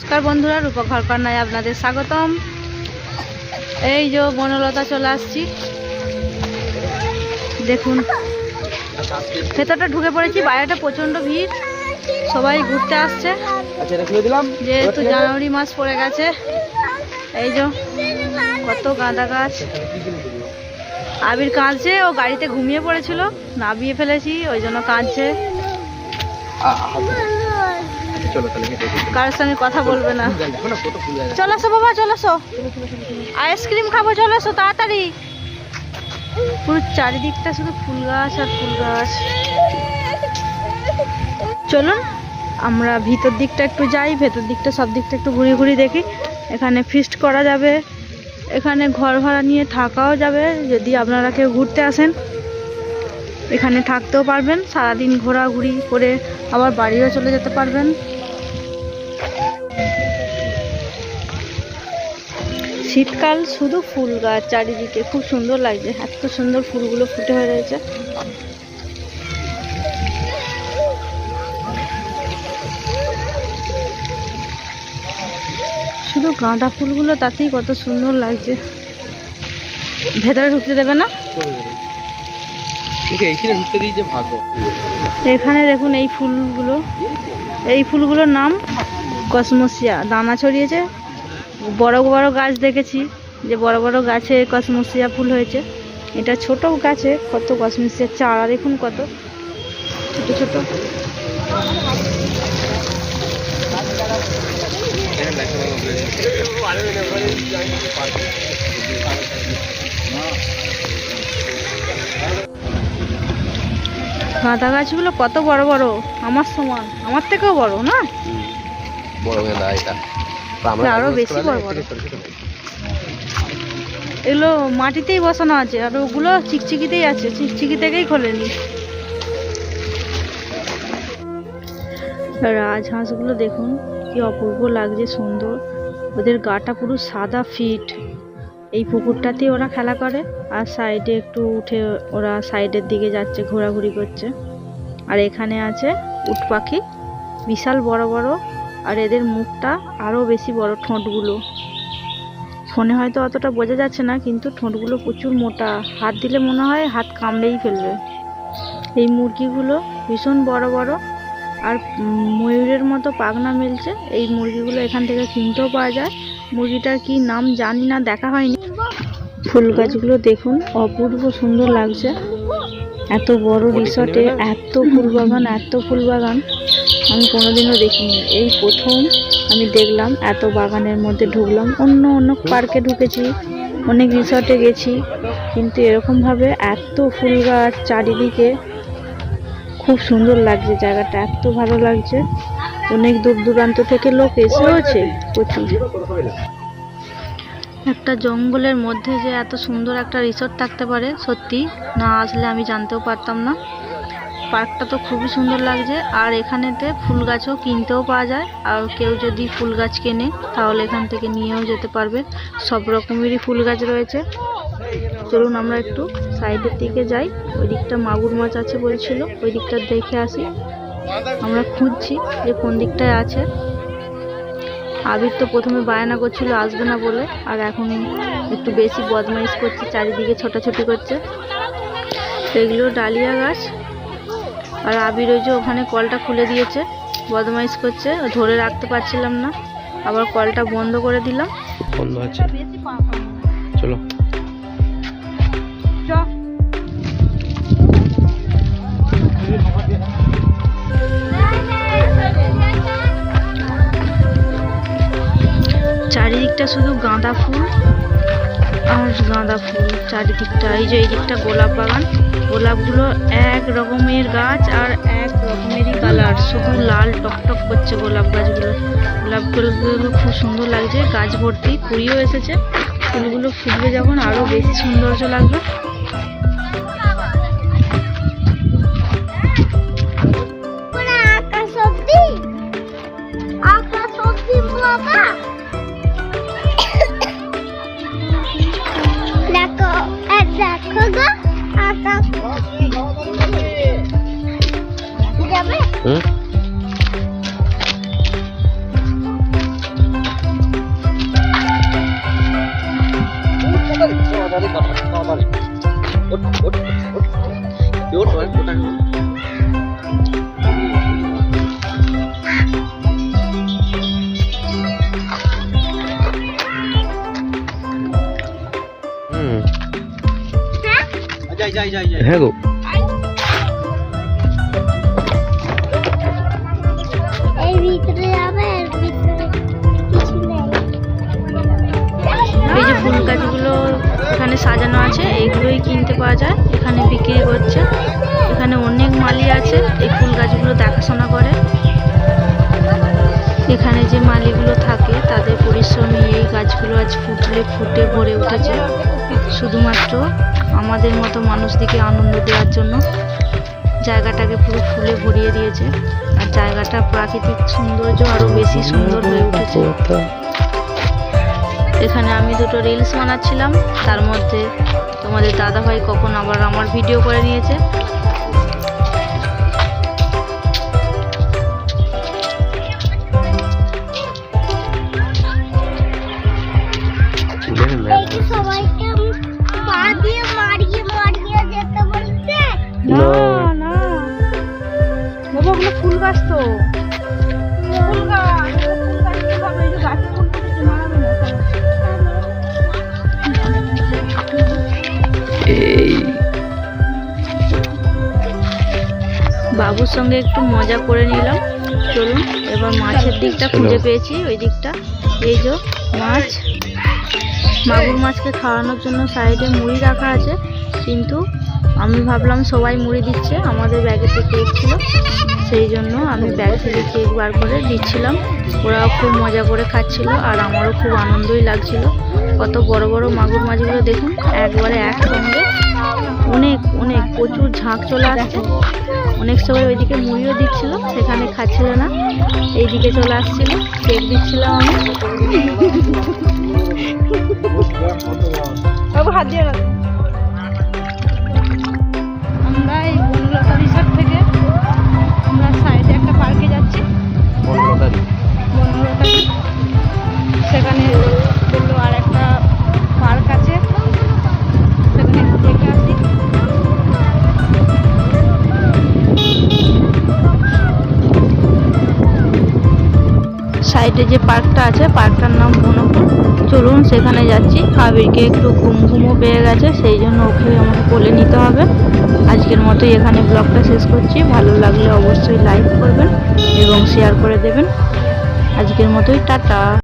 নমস্কার বন্ধুরা রূপক ঘরকন্যায় আপনাদের স্বাগতম। এই যে বনলতা চলে আসছি। দেখুন ভেতরটা ঢুকে পড়েছি বাইরেটা প্রচণ্ড ভিড়। সবাই ঘুরতে আসছে। আচ্ছা যেহেতু জানুয়ারি মাস পড়ে গেছে এই যে কত গাঁদা গাছ। আবির কাঁদছে ও গাড়িতে ঘুমিয়ে পড়েছিল নাবিয়ে ফেলেছি ওই জন্য কাঁদছে। চলো তাহলে। কারোর সঙ্গে কথা বলবে না। চলে আসো বাবা চলে আসো। আইসক্রিম খাব চলে আসো তাড়াতাড়ি। পুরো চারিদিকটা শুধু ফুল গাছ আর ফুল গাছ। চলুন আমরা ভিতর দিকটা একটু যাই ভেতর দিকটা সব দিকটা একটু ঘুরে ঘুরে দেখি। এখানে ফিস্ট করা যাবে। এখানে ঘর ভাড়া নিয়ে থাকাও যাবে যদি আপনারা কেউ ঘুরতে আসেন। এখানে থাকতেও পারবেন সারাদিন ঘোরাঘুরি করে আবার বাড়িও চলে যেতে পারবেন। শীতকাল শুধু ফুল গাছ চারিদিকে খুব সুন্দর লাগছে। এত সুন্দর ফুলগুলো ফুটে হয়ে রয়েছে শুধু গাঁদা ফুলগুলো তাতেই কত সুন্দর লাগছে। ভেতরে ঢুকতে দেবে না? এখানে দেখুন এই ফুলগুলো। এই ফুলগুলোর নাম কসমোসিয়া। দানা ছড়িয়েছে। বড় বড় গাছ দেখেছি, যে বড় বড় গাছে কসমোসিয়া ফুল হয়েছে। এটা ছোট গাছে কত কসমোসিয়া, চারা দেখুন কত। ছোট ছোট। গাঁদা গাছগুলো কত বড় বড়? আমার সমান, আমার থেকেও বড়, না? বড় এটা। তো আমরা না, আরও বেশি বড় বড়। এগুলো মাটিতেই বসানো আছে আর ওগুলো চিকচিকিতেই আছে চিকচিকি থেকেই খোলেনি রাজহাঁসগুলো দেখুন কি অপূর্ব লাগছে সুন্দর। ওদের গাটা পুরো সাদা ফিট। এই পুকুরটাতে ওরা খেলা করে আর সাইডে একটু উঠে ওরা সাইডের দিকে যাচ্ছে ঘোরাঘুরি করছে। আর এখানে আছে উট পাখি বিশাল বড় বড় আর এদের মুখটা আরও বেশি বড় ঠোঁটগুলো। ফোনে হয়তো অতটা বোঝা যাচ্ছে না কিন্তু ঠোঁটগুলো প্রচুর মোটা। হাত দিলে মনে হয় হাত কামড়েই ফেলবে। এই মুরগিগুলো ভীষণ বড় বড় আর ময়ূরের মতো পাখনা মেলছে। এই মুরগিগুলো এখান থেকে কিনতেও পাওয়া যায়। মুরগিটার কি নাম জানি না দেখা হয়নি। ফুল গাছগুলো দেখুন অপূর্ব সুন্দর লাগছে। এত বড় রিসর্টে এত ফুল বাগান এত ফুল বাগান আমি কোনোদিনও দেখিনি। এই প্রথম আমি দেখলাম, এত বাগানের মধ্যে ঢুকলাম, অন্য অন্য পার্কে ঢুকেছি, অনেক রিসর্টে গেছি, কিন্তু এরকমভাবে এত ফুল গাছ চারিদিকে, খুব সুন্দর লাগছে জায়গাটা, এত ভালো লাগছে। অনেক দূর দূরান্ত থেকে লোক এসেওছে প্রচুর। একটা জঙ্গলের মধ্যে যে এত সুন্দর একটা রিসর্ট থাকতে পারে, সত্যি, না আসলে আমি জানতেও পারতাম না। পার্কটা তো খুবই সুন্দর লাগছে। আর এখানেতে ফুল গাছও কিনতেও পাওয়া যায়। আর কেউ যদি ফুল গাছ কেনে, তাহলে এখান থেকে নিয়েও যেতে পারবে। সব রকমেরই ফুল গাছ রয়েছে। চলুন আমরা একটু সাইডের দিকে যাই। ওই দিকটা মাগুর মাছ আছে বলছিল। ওই দিকটা দেখে আসি। আমরা খুঁজছি যে কোন দিকটায় আছে। আবির তো প্রথমে বায়না করছিল আসবে না বলে। আর এখন একটু বেশি বদমাইশ করছে, চারিদিকে ছোটাছুটি করছে। এগুলো ডালিয়া গাছ। আর আবির ওই যে ওখানে কলটা খুলে দিয়েছে বদমাইশ করছে ধরে রাখতে পারছিলাম না। আবার কলটা বন্ধ করে দিলাম। বন্ধ আছে। চলো। চারিদিকটা শুধু গাঁদা ফুল আর গাঁদা ফুল চারিদিকটা এই যে এই দিকটা গোলাপ বাগান। গোলাপগুলো এক রকমের গাছ আর এক রকমেরই কালার। শুধু লাল টকটক করছে গোলাপ গাছগুলো। গোলাপ ফুলগুলো খুব সুন্দর লাগছে। গাছ ভর্তি কুড়িও এসেছে। ফুলগুলো ফুটবে যখন আরও বেশি সৌন্দর্য লাগবে। ừ. ừ. Hello. এখানে সাজানো আছে এইগুলোই কিনতে পাওয়া যায়, এখানে বিক্রি করছে এখানে অনেক মালি আছে, এই ফুল গাছগুলো দেখাশোনা করে। এখানে যে মালিগুলো থাকে, তাদের পরিশ্রমে এই গাছগুলো আজ ফুটলে ফুটে ভরে উঠেছে। শুধুমাত্র আমাদের মতো মানুষদিকে আনন্দ দেওয়ার জন্য জায়গাটাকে পুরো ফুলে ভরিয়ে দিয়েছে। আর জায়গাটা প্রাকৃতিক সৌন্দর্য আরও বেশি সুন্দর হয়ে উঠেছে। এখানে আমি দুটো রিলস বানাচ্ছিলাম। তার মধ্যে তোমাদের দাদাভাই কখন আবার আমার ভিডিও করে নিয়েছে। বাবুর সঙ্গে একটু মজা করে নিলাম। চলুন এবার মাছের দিকটা খুঁজে পেয়েছি ওই দিকটা। এই যে মাছ। মাগুর মাছকে খাওয়ানোর জন্য সাইডে মুড়ি রাখা আছে কিন্তু আমি ভাবলাম সবাই মুড়ি দিচ্ছে আমাদের ব্যাগেতে কেক ছিল। সেই জন্য আমি ব্যাগ থেকে কেক বার করে দিচ্ছিলাম। ওরাও খুব মজা করে খাচ্ছিল আর আমারও খুব আনন্দই লাগছিল। কত বড় বড় মাগুর মাছগুলো দেখুন একবারে একসঙ্গে অনেক অনেক প্রচুর ঝাঁক চলে আসছে। অনেক সময় ওইদিকে মুড়িও দিচ্ছিল সেখানে খাচ্ছিল না। এইদিকে চলে আসছিল কেক দিচ্ছিলাম আমি। হাত দিয়ে আমরা এই বনলতা রিসর্ট থেকে আমরা সাইডে একটা পার্কে যাচ্ছি। বনলতা যে পার্কটা আছে, পার্কটার নাম বনপুর। চলুন সেখানে যাচ্ছি। আবিরকে একটু ঘুম ঘুমও পেয়ে গেছে, সেই জন্য ওকে আমাকে বলে নিতে হবে। আজকের মতো এখানে ব্লগটা শেষ করছি। ভালো লাগলে অবশ্যই লাইক করবেন এবং শেয়ার করে দেবেন। আজকের মতোই, টাটা।